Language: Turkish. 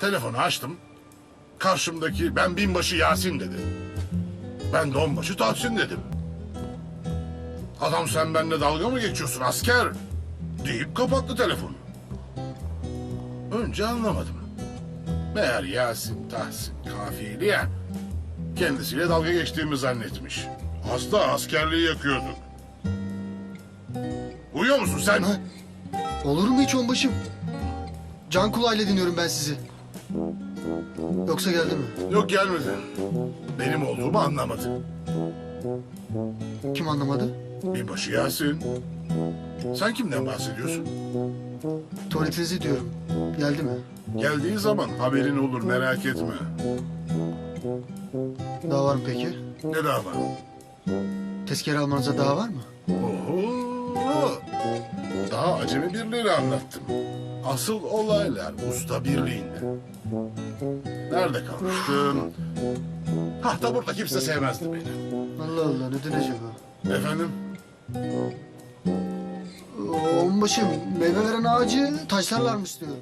Telefonu açtım. Karşımdaki ben binbaşı Yasin dedi. Ben de onbaşı Tahsin dedim. Adam sen benimle dalga mı geçiyorsun asker? Deyip kapattı telefonu. Önce anlamadım. Meğer Yasin, Tahsin, kafiyeli ya. Kendisiyle dalga geçtiğimi zannetmiş. Hasta askerliği yakıyorduk. Uyuyor musun sen? Ha? Olur mu hiç onbaşım? Can kulağıyla dinliyorum ben sizi. Yoksa geldi mi? Yok gelmedi. Benim olduğumu anlamadı. Kim anlamadı? Binbaşı Yasin. Sen kimden bahsediyorsun? Tuvaletinizi diyorum. Geldi mi? Geldiği zaman haberin olur merak etme. Daha var mı peki? Ne daha var? Tezkere almanıza daha var mı? Oho! Daha acemi birliğini anlattım. Asıl olaylar usta birliğinde. Nerede kalmıştım? Hah da burada kimse sevmezdi beni. Allah Allah neden acaba? Efendim? Onbaşım meyve veren ağacı taşlarlarmış diyorum.